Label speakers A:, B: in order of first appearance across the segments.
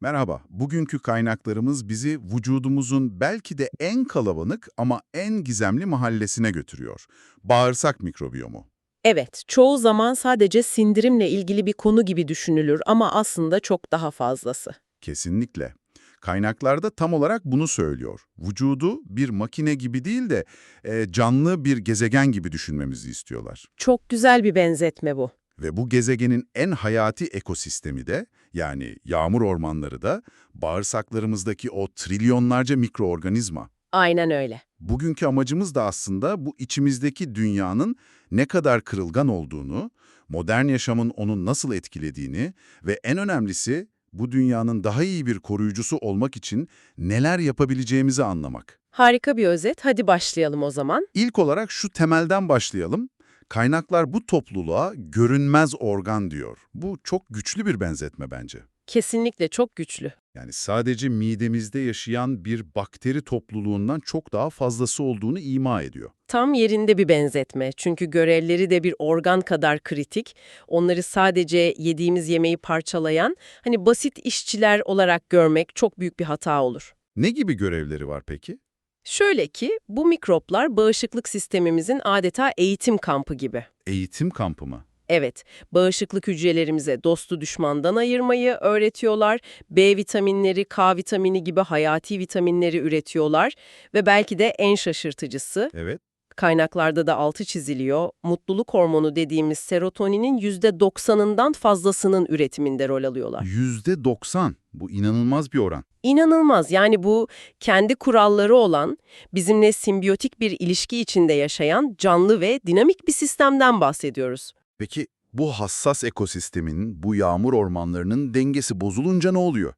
A: Merhaba, bugünkü kaynaklarımız bizi vücudumuzun belki de en kalabalık ama en gizemli mahallesine götürüyor. Bağırsak mikrobiyomu.
B: Evet, çoğu zaman sadece sindirimle ilgili bir konu gibi düşünülür ama aslında çok daha fazlası.
A: Kesinlikle. Kaynaklarda tam olarak bunu söylüyor. Vücudu bir makine gibi değil de e, canlı bir gezegen gibi düşünmemizi istiyorlar.
B: Çok güzel bir benzetme bu.
A: Ve bu gezegenin en hayati ekosistemi de, yani yağmur ormanları da, bağırsaklarımızdaki o trilyonlarca mikroorganizma.
B: Aynen öyle.
A: Bugünkü amacımız da aslında bu içimizdeki dünyanın ne kadar kırılgan olduğunu, modern yaşamın onu nasıl etkilediğini ve en önemlisi bu dünyanın daha iyi bir koruyucusu olmak için neler yapabileceğimizi anlamak.
B: Harika bir özet. Hadi başlayalım o zaman.
A: İlk olarak şu temelden başlayalım. Kaynaklar bu topluluğa görünmez organ diyor. Bu çok güçlü bir benzetme bence.
B: Kesinlikle çok güçlü.
A: Yani sadece midemizde yaşayan bir bakteri topluluğundan çok daha fazlası olduğunu ima ediyor.
B: Tam yerinde bir benzetme. Çünkü görevleri de bir organ kadar kritik. Onları sadece yediğimiz yemeği parçalayan, hani basit işçiler olarak görmek çok büyük bir hata olur.
A: Ne gibi görevleri var peki?
B: Şöyle ki, bu mikroplar bağışıklık sistemimizin adeta eğitim kampı gibi.
A: Eğitim kampı mı?
B: Evet, bağışıklık hücrelerimize dostu düşmandan ayırmayı öğretiyorlar, B vitaminleri, K vitamini gibi hayati vitaminleri üretiyorlar ve belki de en şaşırtıcısı,
A: Evet.
B: Kaynaklarda da altı çiziliyor, mutluluk hormonu dediğimiz serotoninin %90'ından fazlasının üretiminde rol alıyorlar.
A: Yüzde 90. Bu inanılmaz bir oran.
B: İnanılmaz, yani bu kendi kuralları olan, bizimle simbiyotik bir ilişki içinde yaşayan canlı ve dinamik bir sistemden bahsediyoruz.
A: Peki bu hassas ekosistemin, bu yağmur ormanlarının dengesi bozulunca ne oluyor?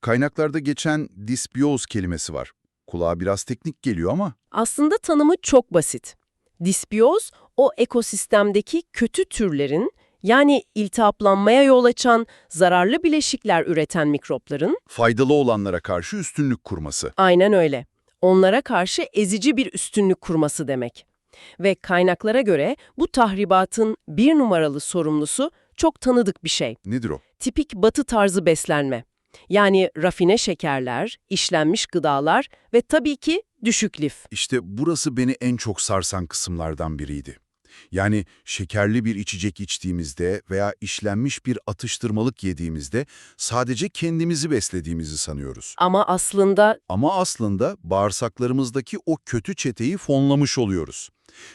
A: Kaynaklarda geçen disbiyoz kelimesi var. Kulağa biraz teknik geliyor ama
B: Aslında tanımı çok basit. Disbiyoz, o ekosistemdeki kötü türlerin, yani iltihaplanmaya yol açan zararlı bileşikler üreten mikropların,
A: faydalı olanlara karşı üstünlük kurması.
B: aynen öyle, onlara karşı ezici bir üstünlük kurması demek. Ve kaynaklara göre bu tahribatın bir numaralı sorumlusu çok tanıdık bir şey.
A: Nedir o?
B: Tipik batı tarzı beslenme. Yani rafine şekerler, işlenmiş gıdalar ve tabii ki düşük lif.
A: İşte burası beni en çok sarsan kısımlardan biriydi. Yani şekerli bir içecek içtiğimizde veya işlenmiş bir atıştırmalık yediğimizde sadece kendimizi beslediğimizi sanıyoruz.
B: Ama aslında
A: Ama aslında bağırsaklarımızdaki o kötü çeteyi fonlamış oluyoruz.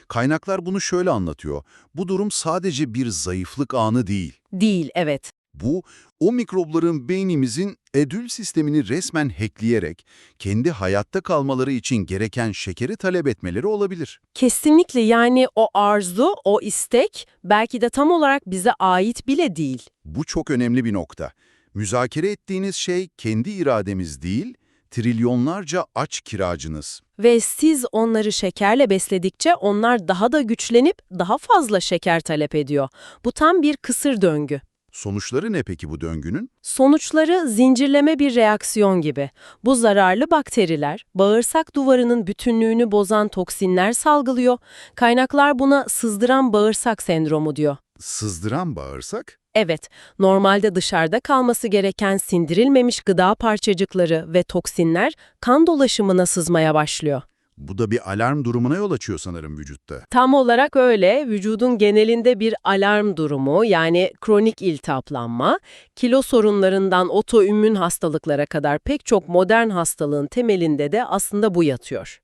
A: Kaynaklar bunu şöyle anlatıyor. Bu durum sadece bir zayıflık anı değil.
B: değil, evet.
A: Bu, o mikrobların beynimizin edül sistemini resmen hackleyerek kendi hayatta kalmaları için gereken şekeri talep etmeleri olabilir.
B: Kesinlikle yani o arzu, o istek belki de tam olarak bize ait bile değil.
A: Bu çok önemli bir nokta. Müzakere ettiğiniz şey kendi irademiz değil, trilyonlarca aç kiracınız.
B: Ve siz onları şekerle besledikçe onlar daha da güçlenip daha fazla şeker talep ediyor. Bu tam bir kısır döngü.
A: Sonuçları ne peki bu döngünün?
B: Sonuçları zincirleme bir reaksiyon gibi. Bu zararlı bakteriler, bağırsak duvarının bütünlüğünü bozan toksinler salgılıyor. Kaynaklar buna sızdıran bağırsak sendromu diyor.
A: Sızdıran bağırsak?
B: Evet, normalde dışarıda kalması gereken sindirilmemiş gıda parçacıkları ve toksinler kan dolaşımına sızmaya başlıyor.
A: Bu da bir alarm durumuna yol açıyor sanırım vücutta.
B: Tam olarak öyle, vücudun genelinde bir alarm durumu yani kronik iltihaplanma, kilo sorunlarından otoimmün hastalıklara kadar pek çok modern hastalığın temelinde de aslında bu yatıyor.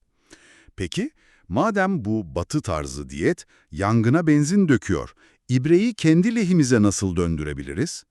A: Peki, madem bu batı tarzı diyet yangına benzin döküyor, ibreyi kendi lehimize nasıl döndürebiliriz?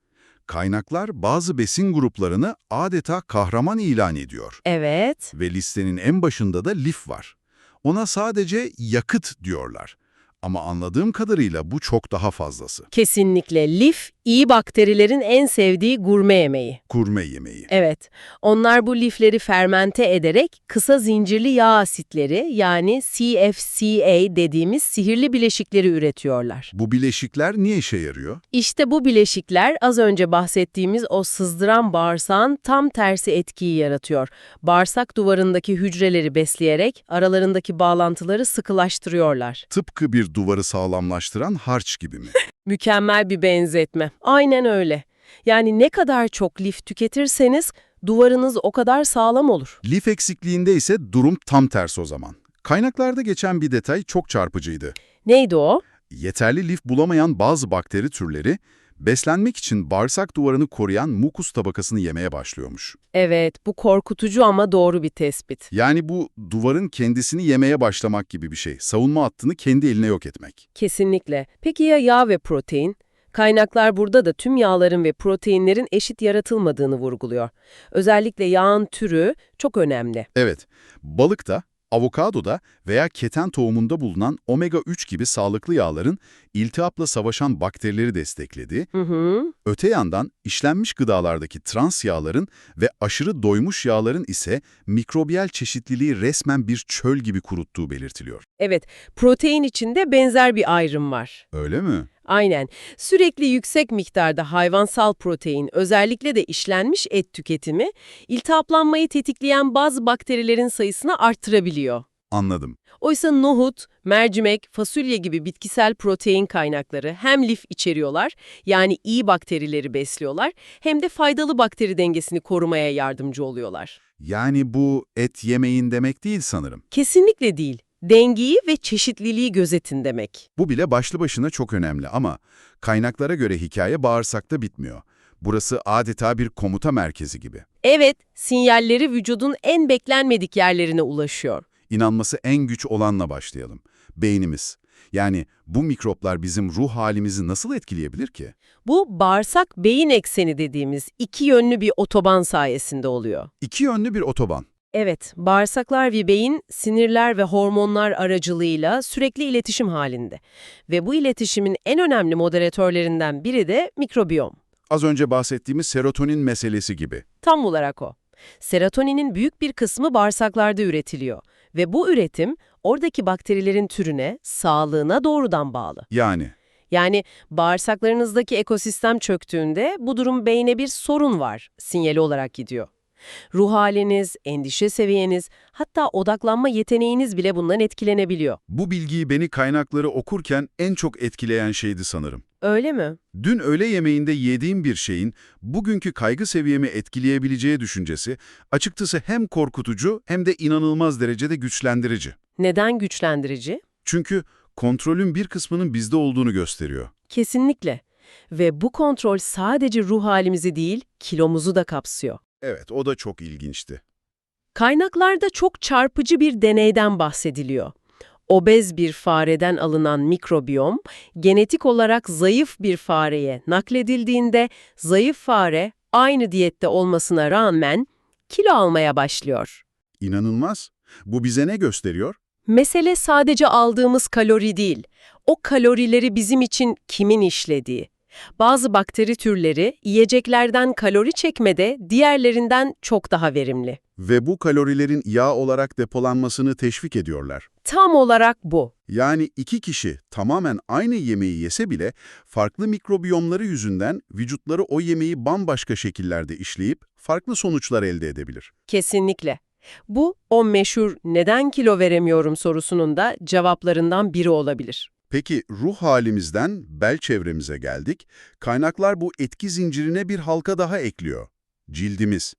A: Kaynaklar bazı besin gruplarını adeta kahraman ilan ediyor.
B: Evet,
A: Ve listenin en başında da lif var. Ona sadece yakıt diyorlar. Ama anladığım kadarıyla bu çok daha fazlası.
B: kesinlikle lif, iyi bakterilerin en sevdiği gurme yemeği.
A: Kurme yemeği.
B: Evet, onlar bu lifleri fermente ederek kısa zincirli yağ asitleri yani CFCA dediğimiz sihirli bileşikleri üretiyorlar.
A: Bu bileşikler niye işe yarıyor?
B: İşte bu bileşikler az önce bahsettiğimiz o sızdıran bağırsağın tam tersi etkiyi yaratıyor. Bağırsak duvarındaki hücreleri besleyerek aralarındaki bağlantıları sıkılaştırıyorlar.
A: Tıpkı bir duvarı sağlamlaştıran harç gibi mi?
B: Mükemmel bir benzetme. Aynen öyle. Yani ne kadar çok lif tüketirseniz duvarınız o kadar sağlam olur.
A: Lif eksikliğinde ise durum tam tersi o zaman. Kaynaklarda geçen bir detay çok çarpıcıydı.
B: Neydi o?
A: Yeterli lif bulamayan bazı bakteri türleri, beslenmek için bağırsak duvarını koruyan mukus tabakasını yemeye başlıyormuş.
B: Evet, bu korkutucu ama doğru bir tespit.
A: Yani bu duvarın kendisini yemeye başlamak gibi bir şey. Savunma hattını kendi eline yok etmek.
B: Kesinlikle. Peki ya yağ ve protein? Kaynaklar burada da tüm yağların ve proteinlerin eşit yaratılmadığını vurguluyor. Özellikle yağın türü çok önemli.
A: Evet, balıkta, avokadoda veya keten tohumunda bulunan omega-3 gibi sağlıklı yağların iltihapla savaşan bakterileri desteklediği,
B: Hı hı.
A: öte yandan işlenmiş gıdalardaki trans yağların ve aşırı doymuş yağların ise mikrobiyal çeşitliliği resmen bir çöl gibi kuruttuğu belirtiliyor.
B: Evet, protein içinde benzer bir ayrım var.
A: Öyle mi?
B: Aynen. Sürekli yüksek miktarda hayvansal protein, özellikle de işlenmiş et tüketimi, iltihaplanmayı tetikleyen bazı bakterilerin sayısını arttırabiliyor.
A: Anladım.
B: Oysa nohut, mercimek, fasulye gibi bitkisel protein kaynakları hem lif içeriyorlar, yani iyi bakterileri besliyorlar, hem de faydalı bakteri dengesini korumaya yardımcı oluyorlar.
A: Yani bu et yemeyin demek değil sanırım.
B: Kesinlikle değil. Dengeyi ve çeşitliliği gözetin demek.
A: Bu bile başlı başına çok önemli ama kaynaklara göre hikaye bağırsakta bitmiyor. Burası adeta bir komuta merkezi gibi.
B: Evet, sinyalleri vücudun en beklenmedik yerlerine ulaşıyor.
A: İnanması en güç olanla başlayalım. Beynimiz. Yani bu mikroplar bizim ruh halimizi nasıl etkileyebilir ki?
B: Bu bağırsak-beyin ekseni dediğimiz iki yönlü bir otoban sayesinde oluyor.
A: İki yönlü bir otoban.
B: Evet, bağırsaklar ve beyin sinirler ve hormonlar aracılığıyla sürekli iletişim halinde. Ve bu iletişimin en önemli moderatörlerinden biri de mikrobiyom.
A: Az önce bahsettiğimiz serotonin meselesi gibi.
B: Tam olarak o. Serotoninin büyük bir kısmı bağırsaklarda üretiliyor ve bu üretim oradaki bakterilerin türüne, sağlığına doğrudan bağlı.
A: Yani
B: Yani bağırsaklarınızdaki ekosistem çöktüğünde bu durum beyne bir sorun var sinyali olarak gidiyor. Ruh haliniz, endişe seviyeniz, hatta odaklanma yeteneğiniz bile bundan etkilenebiliyor.
A: bu bilgiyi beni kaynakları okurken en çok etkileyen şeydi sanırım.
B: Öyle mi?
A: Dün öğle yemeğinde yediğim bir şeyin bugünkü kaygı seviyemi etkileyebileceği düşüncesi açıkçası hem korkutucu hem de inanılmaz derecede güçlendirici.
B: Neden güçlendirici?
A: Çünkü kontrolün bir kısmının bizde olduğunu gösteriyor.
B: Kesinlikle. Ve bu kontrol sadece ruh halimizi değil, kilomuzu da kapsıyor.
A: Evet, o da çok ilginçti.
B: Kaynaklarda çok çarpıcı bir deneyden bahsediliyor. Obez bir fareden alınan mikrobiyom, genetik olarak zayıf bir fareye nakledildiğinde zayıf fare aynı diyette olmasına rağmen kilo almaya başlıyor.
A: İnanılmaz. Bu bize ne gösteriyor?
B: Mesele sadece aldığımız kalori değil, o kalorileri bizim için kimin işlediği. Bazı bakteri türleri yiyeceklerden kalori çekmede diğerlerinden çok daha verimli.
A: Ve bu kalorilerin yağ olarak depolanmasını teşvik ediyorlar.
B: Tam olarak bu.
A: Yani iki kişi tamamen aynı yemeği yese bile farklı mikrobiyomları yüzünden vücutları o yemeği bambaşka şekillerde işleyip farklı sonuçlar elde edebilir.
B: Kesinlikle. Bu, o meşhur neden kilo veremiyorum sorusunun da cevaplarından biri olabilir.
A: Peki ruh halimizden bel çevremize geldik. Kaynaklar bu etki zincirine bir halka daha ekliyor. Cildimiz.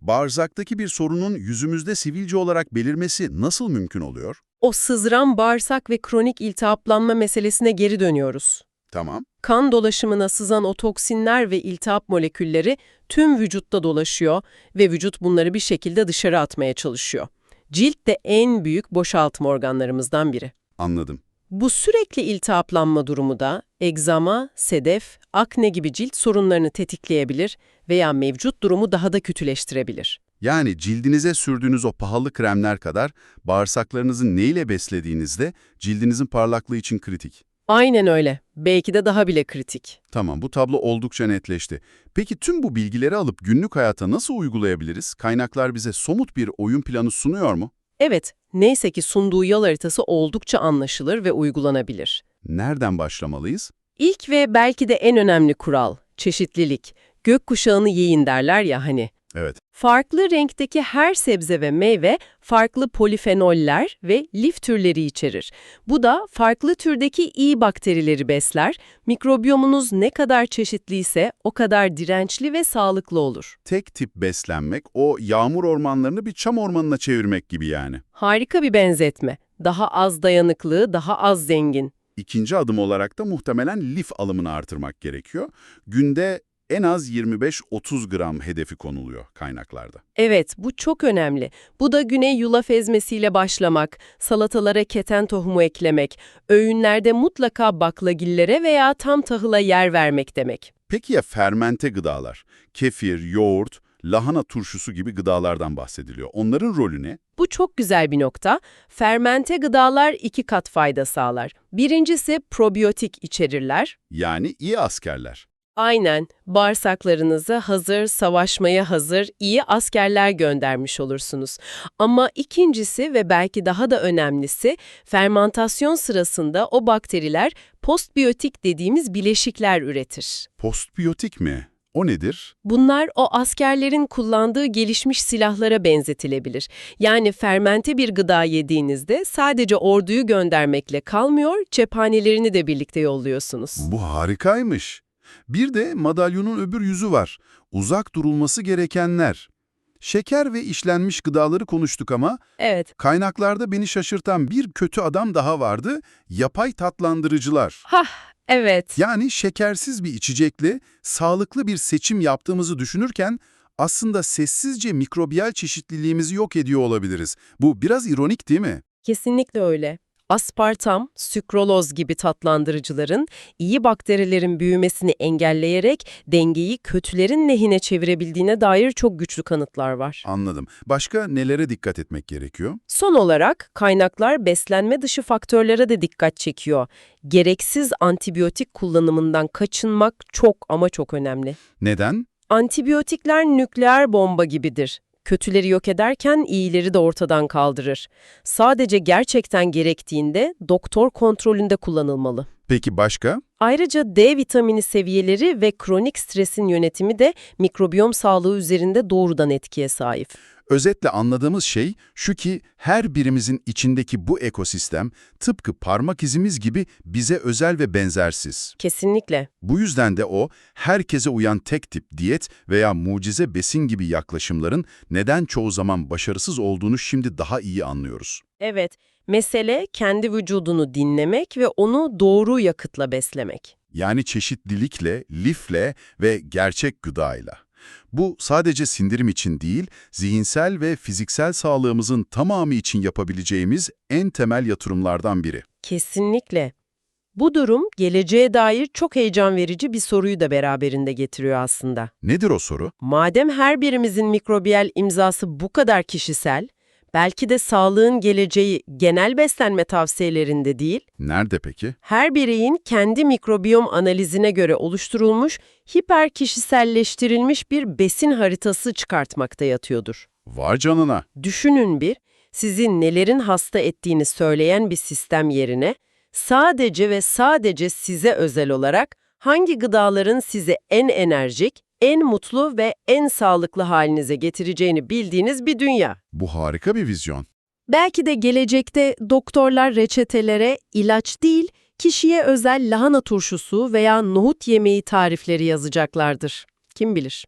A: Bağırsaktaki bir sorunun yüzümüzde sivilce olarak belirmesi nasıl mümkün oluyor?
B: O sızdıran bağırsak ve kronik iltihaplanma meselesine geri dönüyoruz.
A: Tamam.
B: Kan dolaşımına sızan o toksinler ve iltihap molekülleri tüm vücutta dolaşıyor ve vücut bunları bir şekilde dışarı atmaya çalışıyor. Cilt de en büyük boşaltım organlarımızdan biri.
A: Anladım.
B: Bu sürekli iltihaplanma durumu da egzama, sedef, akne gibi cilt sorunlarını tetikleyebilir veya mevcut durumu daha da kötüleştirebilir.
A: Yani cildinize sürdüğünüz o pahalı kremler kadar bağırsaklarınızı neyle beslediğinizde cildinizin parlaklığı için kritik.
B: Aynen öyle. Belki de daha bile kritik.
A: Tamam, bu tablo oldukça netleşti. Peki tüm bu bilgileri alıp günlük hayata nasıl uygulayabiliriz? Kaynaklar bize somut bir oyun planı sunuyor mu?
B: Evet, neyse ki sunduğu yol haritası oldukça anlaşılır ve uygulanabilir.
A: Nereden başlamalıyız?
B: İlk ve belki de en önemli kural, çeşitlilik. Gökkuşağını yiyin derler ya hani.
A: Evet.
B: Farklı renkteki her sebze ve meyve farklı polifenoller ve lif türleri içerir. Bu da farklı türdeki iyi bakterileri besler. Mikrobiyomunuz ne kadar çeşitliyse o kadar dirençli ve sağlıklı olur.
A: Tek tip beslenmek o yağmur ormanlarını bir çam ormanına çevirmek gibi yani.
B: Harika bir benzetme. Daha az dayanıklı, daha az zengin.
A: İkinci adım olarak da muhtemelen lif alımını artırmak gerekiyor. Günde en az 25-30 gram hedefi konuluyor kaynaklarda.
B: Evet, bu çok önemli. Bu da güne yulaf ezmesiyle başlamak, salatalara keten tohumu eklemek, öğünlerde mutlaka baklagillere veya tam tahıla yer vermek demek.
A: Peki ya fermente gıdalar? Kefir, yoğurt, lahana turşusu gibi gıdalardan bahsediliyor. Onların rolü ne?
B: Bu çok güzel bir nokta. Fermente gıdalar iki kat fayda sağlar. Birincisi probiyotik içerirler.
A: Yani iyi askerler.
B: Aynen, bağırsaklarınızı hazır, savaşmaya hazır, iyi askerler göndermiş olursunuz. Ama ikincisi ve belki daha da önemlisi, fermantasyon sırasında o bakteriler postbiyotik dediğimiz bileşikler üretir.
A: Postbiyotik mi? O nedir?
B: Bunlar o askerlerin kullandığı gelişmiş silahlara benzetilebilir. Yani fermente bir gıda yediğinizde sadece orduyu göndermekle kalmıyor, cephanelerini de birlikte yolluyorsunuz.
A: Bu harikaymış. Bir de madalyonun öbür yüzü var. Uzak durulması gerekenler. Şeker ve işlenmiş gıdaları konuştuk ama
B: Evet.
A: kaynaklarda beni şaşırtan bir kötü adam daha vardı. Yapay tatlandırıcılar.
B: Hah, evet.
A: Yani şekersiz bir içecekle sağlıklı bir seçim yaptığımızı düşünürken aslında sessizce mikrobiyal çeşitliliğimizi yok ediyor olabiliriz. Bu biraz ironik değil mi?
B: Kesinlikle öyle. Aspartam, sükroloz gibi tatlandırıcıların iyi bakterilerin büyümesini engelleyerek dengeyi kötülerin lehine çevirebildiğine dair çok güçlü kanıtlar var.
A: Anladım. Başka nelere dikkat etmek gerekiyor?
B: Son olarak kaynaklar beslenme dışı faktörlere de dikkat çekiyor. Gereksiz antibiyotik kullanımından kaçınmak çok ama çok önemli.
A: Neden?
B: Antibiyotikler nükleer bomba gibidir. Kötüleri yok ederken iyileri de ortadan kaldırır. Sadece gerçekten gerektiğinde doktor kontrolünde kullanılmalı.
A: Peki başka?
B: Ayrıca D vitamini seviyeleri ve kronik stresin yönetimi de mikrobiyom sağlığı üzerinde doğrudan etkiye sahip.
A: Özetle anladığımız şey şu ki her birimizin içindeki bu ekosistem tıpkı parmak izimiz gibi bize özel ve benzersiz.
B: Kesinlikle.
A: Bu yüzden de o herkese uyan tek tip diyet veya mucize besin gibi yaklaşımların neden çoğu zaman başarısız olduğunu şimdi daha iyi anlıyoruz.
B: Evet, mesele kendi vücudunu dinlemek ve onu doğru yakıtla beslemek.
A: Yani çeşitlilikle, lifle ve gerçek gıdayla. Bu sadece sindirim için değil, zihinsel ve fiziksel sağlığımızın tamamı için yapabileceğimiz en temel yatırımlardan biri.
B: Kesinlikle. Bu durum geleceğe dair çok heyecan verici bir soruyu da beraberinde getiriyor aslında.
A: Nedir o soru?
B: Madem her birimizin mikrobiyal imzası bu kadar kişisel, belki de sağlığın geleceği genel beslenme tavsiyelerinde değil,
A: Nerede peki?
B: her bireyin kendi mikrobiyom analizine göre oluşturulmuş, hiper kişiselleştirilmiş bir besin haritası çıkartmakta yatıyordur.
A: Var canına.
B: Düşünün bir, sizin nelerin hasta ettiğini söyleyen bir sistem yerine, sadece ve sadece size özel olarak hangi gıdaların sizi en enerjik, en mutlu ve en sağlıklı halinize getireceğini bildiğiniz bir dünya.
A: Bu harika bir vizyon.
B: Belki de gelecekte doktorlar reçetelere ilaç değil, kişiye özel lahana turşusu veya nohut yemeği tarifleri yazacaklardır. Kim bilir?